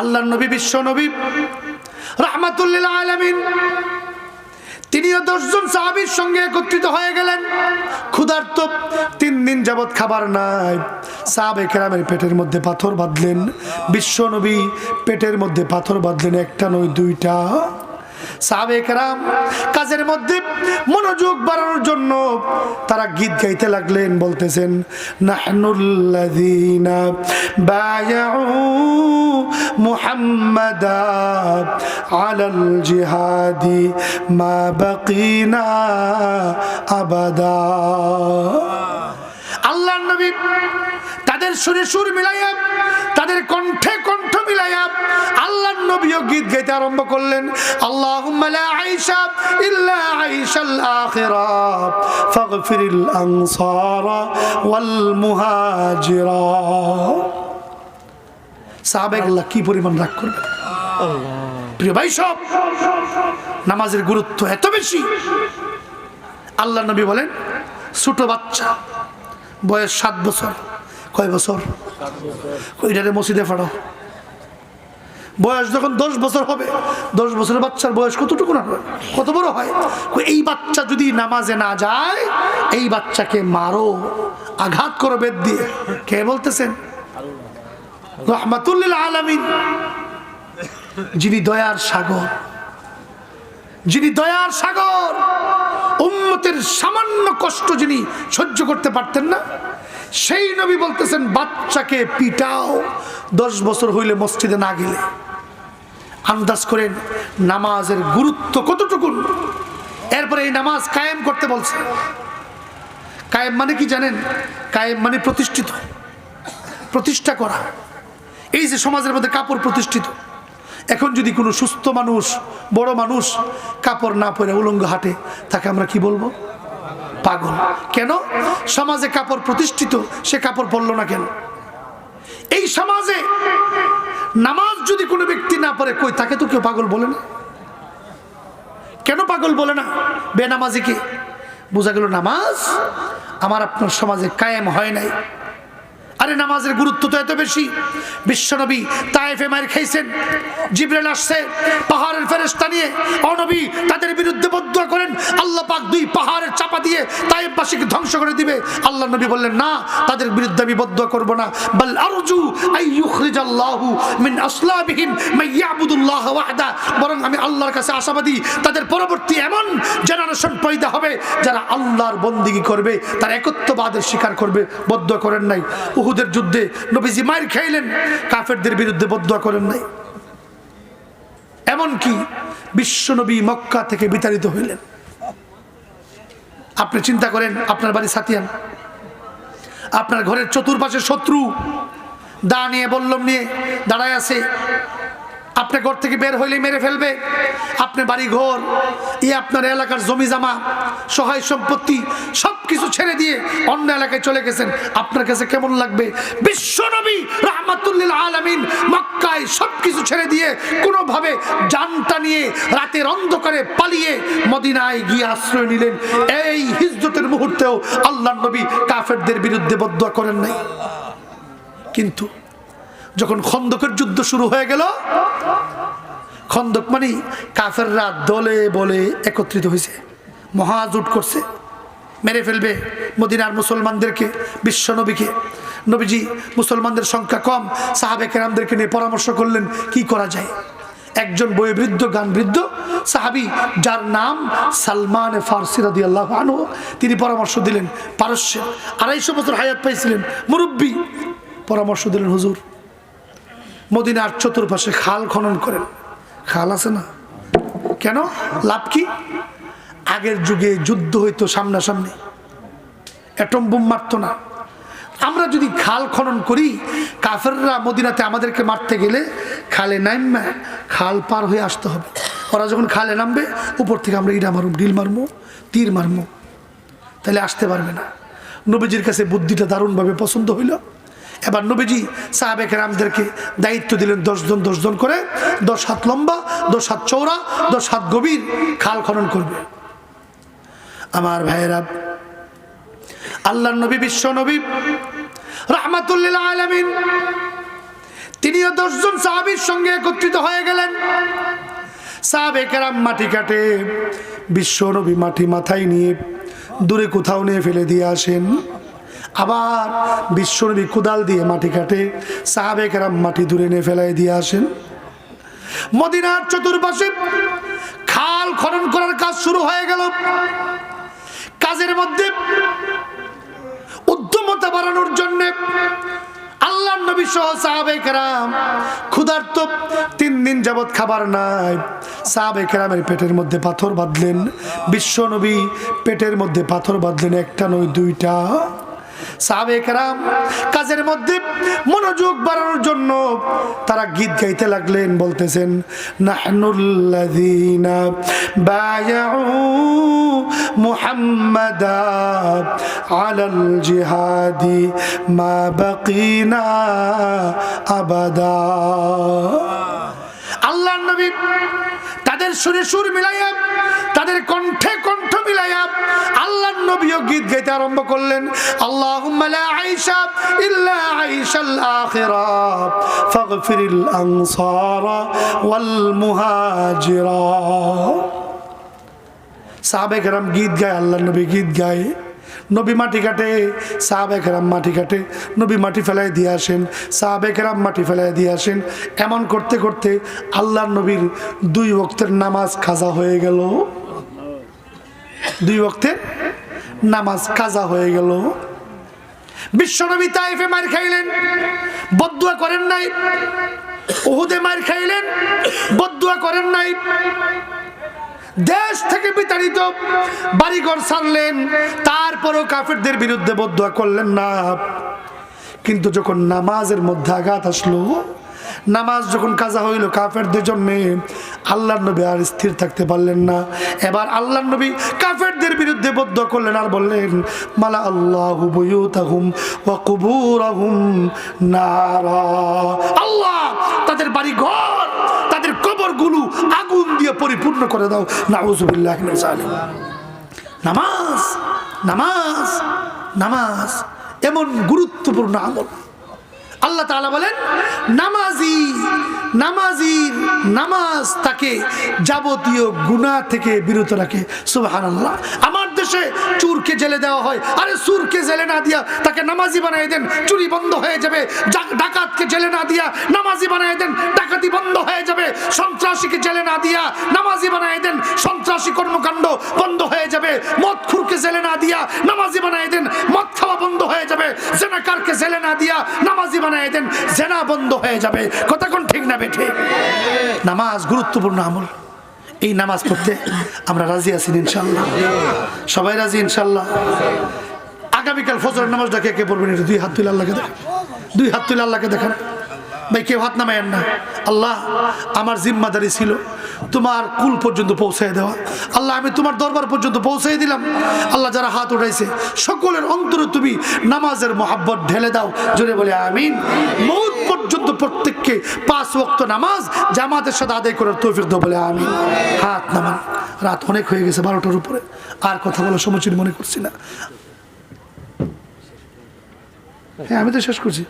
আল্লাহ নবী, বিশ্ব নবী, রহমাতুল্লিল আলমিন। তিনিও দশজন সাহাবির সঙ্গে একত্রিত হয়ে গেলেন। ক্ষুধার্ত তিন দিন যাবৎ খাবার নাই। সাহাবে কেরামের পেটের মধ্যে পাথর বাঁধলেন। বিশ্ব নবী পেটের মধ্যে পাথর বাঁধলেন, একটা নয়, দুইটা। সাহাবে কেরাম কাজের মধ্যে মনোযোগ বাড়ানোর জন্য তারা গীত গাইতে লাগলেন, বলতেছেন, নাহনুল্লাযীনা বায়াউ মুহাম্মাদা আলাল জিহাদি মা বাকিনা আবাদা। আল্লাহর নবী তাদের সুরে সুর মিলাইয়া তাদের কণ্ঠে কণ্ঠ মিলাইয়া আল্লাহর নবীও গীত গাইতে আরম্ভ করলেন। আল্লাহুম্মা লা আইশা ইল্লা আখিরা। ফাগফিরিল আনসারা ওয়াল মুহাজিরা। কি পরিমাণ রাগ করবে প্রিয় ভাই সব নামাজের গুরুত্ব এত বেশি। আল্লাহ নবী বলেন ছোট বাচ্চা বয়স সাত বছর। কয় বছর? ওইটারে মসজিদে ফাড়ো বয়স যখন দশ বছর হবে, দশ বছরের বাচ্চার বয়স কতটুকু না? কত বড় হয়? এই বাচ্চা যদি নামাজে না যায়, এই বাচ্চাকে মারো, আঘাত করো বেদ দিয়ে। কে বলতেছেন? রহমাতুল্লিল আলামিন। যিনি দয়ার সাগর, যিনি দয়ার সাগর, উম্মতের সামান্য কষ্ট যিনি সহ্য করতে পারতেন না, সেই নবী বলতেছেন, বাচ্চাকে পিটাও, দশ বছর হইলে মসজিদে না গেলে। আন্দাজ করেন নামাজের গুরুত্ব কতটুকু এরপরে এই নামাজ কায়েম করতে বলছে। কায়েম মানে কি জানেন? কায়েম মানে প্রতিষ্ঠিত। প্রতিষ্ঠা করা। এই যে সমাজের মধ্যে কাপড় প্রতিষ্ঠিত। এখন যদি কোনো সুস্থ মানুষ, বড় মানুষ কাপড় না পরে উলঙ্গ হাঁটে, তাকে আমরা কি বলব? পাগল। কেন? সমাজে কাপড় প্রতিষ্ঠিত, সে কাপড় পরলো না কেন? এই সমাজে নামাজ যদি কোনো ব্যক্তি না পারে কই তাকে তো কেউ পাগল বলে না? কেন পাগল বলে না? বেনামাজিকে বোঝা গেল নামাজ আমার আপনার সমাজে কায়েম হয় নাই। আরে নামাজের গুরুত্ব তো এত বেশি। বিশ্বনবী তায়েফে মায়ের খাইছেন জিব্রাইল আসছে, পাহাড়ের ফেরেশতা নিয়ে। অনবী তাদের বিরুদ্ধে বদুয়া করেন। আল্লাহ পাক দুই পাহাড়ের চাপা দিয়ে তায়েফবাসীকে ধ্বংস করে দিবে। আল্লাহ নবী বললেন, না, তাদের বিরুদ্ধে আমি বদুয়া করব না। বল আরজু আই ইউখরিজাল্লাহু মিন আসলাবিহিম মান ইয়াবুদুল্লাহ ওয়াহদা। বরং আমি আল্লাহর কাছে আশাবাদী, তাদের পরবর্তী এমন জেনারেশন পয়দা হবে যারা আল্লাহর বন্দিগি করবে, তার একত্ববাদের স্বীকার করবে। বদুয়া করেন নাই। উহুদের যুদ্ধে নবীজি মায়ের খাইলেন, কাফেরদের বিরুদ্ধে বদুয়া করেন নাই। এমনকি বিশ্বনবী মক্কা থেকে বিতাড়িত হইলেন। আপনি চিন্তা করেন, আপনার বাড়ি সাতিয়ান। আপনার ঘরের চতুর্পাশে শত্রু দা নিয়ে, বল্লম নিয়ে দাঁড়ায় আছে। আপনার ঘর থেকে বের হইলে মেরে ফেলবে। আপনি বাড়ি ঘর ই আপনার এলাকার জমি জামা সহায় সম্পত্তি সব কিছু ছেড়ে দিয়ে অন্য এলাকায় চলে গেছেন। আপনার কাছে কেমন লাগবে? বিশ্বনবী রহমাতুল্লিল আলামিন মক্কায় সব কিছু ছেড়ে দিয়ে কোনোভাবে জানটা নিয়ে রাতের অন্ধকারে পালিয়ে মদিনায় গিয়ে আশ্রয় নিলেন। এই হিজরতের মুহূর্তেও আল্লাহ নবী কাফেরদের বিরুদ্ধে বদুয়া করেন নাই। কিন্তু যখন খন্দকের যুদ্ধ শুরু হয়ে গেল, খন্দক মানে কাফেররা দলে বলে একত্রিত হয়েছে, মহাজুট করছে। মেরে ফেলবে মদিনার মুসলমানদেরকে বিশ্ব নবীকে নবীজি মুসলমানদের সংখ্যা কম, সাহাবে কেরামদেরকে নিয়ে পরামর্শ করলেন, কি করা যায়? একজন বয়োবৃদ্ধ গান বৃদ্ধ সাহাবি, যার নাম সালমান ফারসি রাদি আল্লাহ তিনি পরামর্শ দিলেন পারস্যে আড়াইশো বছর হায়াত পাইছিলেন, মুরব্বী পরামর্শ দিলেন, হুজুর, মদিনার চতুর্পাশে খাল খনন করেন। খাল আছে না? কেন? লাভ কি? আগের যুগে যুদ্ধ হইতো সামনাসামনি। অ্যাটম বোম মারতো না। আমরা যদি খাল খনন করি, কাফেররা মদিনাতে আমাদেরকে মারতে গেলে খালে নামবে খাল পার হয়ে আসতে হবে। ওরা যখন খালে নামবে, উপর থেকে আমরা ইটা মারব ডিল মারবো তীর মারবো তাহলে আসতে পারবে না। নবীজির কাছে বুদ্ধিটা দারুণভাবে পছন্দ হইল। এবার নবীজি সাহাবেক রামদেরকে দায়িত্ব দিলেন দশজন দশজন করে। দশ হাত লম্বা, দশ হাত চৌড়া দশ হাত গভীর খাল খনন করবে। আমার ভাইয়েরা আল্লাহ নবী, বিশ্ব নবী, রহমাতুল্লিল আলমিন, তিনিও দশজন সাহাবির সঙ্গে একত্রিত হয়ে গেলেন। সাহাবেকেরাম মাটি কাটে, বিশ্ব নবী মাটি মাথায় নিয়ে দূরে কোথাও নিয়ে ফেলে দিয়ে আসেন। আবার বিশ্বনবী কুদাল দিয়ে মাটি কাটে সাহাবেকেরাম মাটি দূরে নিয়ে ফেলাই দিয়ে আসেন। মদিনার চতুর্পাশে খাল খনন করার কাজ শুরু হয়ে গেল। কাজের মধ্যে উদ্যমতা বাড়ানোর জন্য আল্লাহ নবী সহ সাহাবেকরাম ক্ষুধার্ত তিন দিন যাবৎ খাবার নাই। সাহাবেকরামের পেটের মধ্যে পাথর বাঁধলেন। বিশ্ব নবী পেটের মধ্যে পাথর বাঁধলেন, একটা নয়, দুইটা। সাহাবে কেরাম কাজের মধ্যে মনোযোগ বাড়ানোর জন্য তারা গীত গাইতে লাগলেন, বলতেছেন, নাহনুল্লাযীনা বায়াউ মুহাম্মাদা আলাল জিহাদি মা বাকিনা আবাদা। আল্লাহ নবী তাদের সুরে সুর মিলাইয়া, তাদের কণ্ঠে কণ্ঠ মিলাইয়া আল্লাহ নবীও গীত গাইতে আরম্ভ করলেন। আল্লাহ সাহাবেকেরাম গীত গায় আল্লাহ নবী গীত গায়। নবী মাটি কাটে সাহাবেকেরাম মাটি কাটে, নবী মাটি ফেলাই দিয়ে আসেন সাহাবেকেরাম মাটি ফেলাই দিয়ে আসেন। এমন করতে করতে আল্লাহ নবীর দুই বক্তের নামাজ খাজা হয়ে গেল। দুই বক্তের নামাজ কাজা হয়ে গেল। বিশ্বনবী তাইফে মার খাইলেন, বদুয়া করেন নাই। ওহুদে মার খাইলেন, বদুয়া করেন নাই। দেশ থেকে বিতাড়িত বাড়িঘর ছাড়লেন তারপরও কাফেরদের বিরুদ্ধে বদুয়া করলেন না। কিন্তু যখন নামাজের মধ্যে আঘাত আসলো, নামাজ যখন কাজা হইল, কাফেরদের জন্য আল্লাহ নবী আর স্থির থাকতে পারলেন না। এবার আল্লাহ নবী কাফেরদের বিরুদ্ধে বদ্ধ করলেন আর বললেন মালা আল্লাহ বুয়ুতাহুম ওয়া নারা। আল্লাহ তাদের বাড়ি ঘর তাদের কবরগুলো আগুন দিয়ে পরিপূর্ণ করে দাও। নাউজুবিল্লাহ নামাজ নামাজ নামাজ এমন গুরুত্বপূর্ণ আমল। আল্লাহ তাআলা বলেন, নামাজি নামাজির নামাজ তাকে যাবতীয় গুনাহ থেকে বিরত রাখে। সুবহানাল্লাহ। আমার দেশে জেলে দেওয়া হয়। আরে সুরকে জেলে না দিয়া তাকে নামাজি বানাই দেন, চুরি বন্ধ হয়ে যাবে। ডাকাতকে জেলে না দিয়া নামাজি বানাই দেন, ডাকাতি বন্ধ হয়ে যাবে। সন্ত্রাসীকে জেলে না দিয়া নামাজি বানাই দেন, সন্ত্রাসী কর্মকাণ্ড বন্ধ হয়ে যাবে। মদ খুরকে জেলে না দিয়া নামাজি বানাই দেন, মদ খাওয়া বন্ধ হয়ে যাবে। জেনাকারকে জেলে না দিয়া নামাজি বানাই দেন, জেনা বন্ধ হয়ে যাবে। কথা কোন ঠিক না বেঠে নামাজ গুরুত্বপূর্ণ আমল। এই নামাজ পড়তে আমরা রাজি আছি ইনশাল্লাহ সবাই রাজি ইনশাল্লাহ আগামীকাল ফজরের নামাজটা কে কে পড়বেন দুই হাত তুলে আল্লাহকে দেখান দুই হাত তুলে আল্লাহকে দেখান। ভাই কেউ হাত নামায়েন না। আল্লাহ, আমার জিম্মাদারি ছিল তোমার কুল পর্যন্ত পৌঁছায় দেওয়া। আল্লাহ, আমি তোমার দরবার পর্যন্ত পৌঁছাই দিলাম। আল্লাহ, যারা হাত উঠাইছে, সকলের অন্তরে তুমি নামাজের মোহাব্বত ঢেলে দাও। জোরে বলে আমিন। মৌত পর্যন্ত প্রত্যেককে পাঁচ ওয়াক্ত নামাজ জামাতের সাথে আদায় করার তৌফিক দাও বলে আমিন। হাত নামান। রাত অনেক হয়ে গেছে বারোটার উপরে। আর কথা বলা সমুচিত মনে করছি না। হ্যাঁ আমি তো শেষ করছি।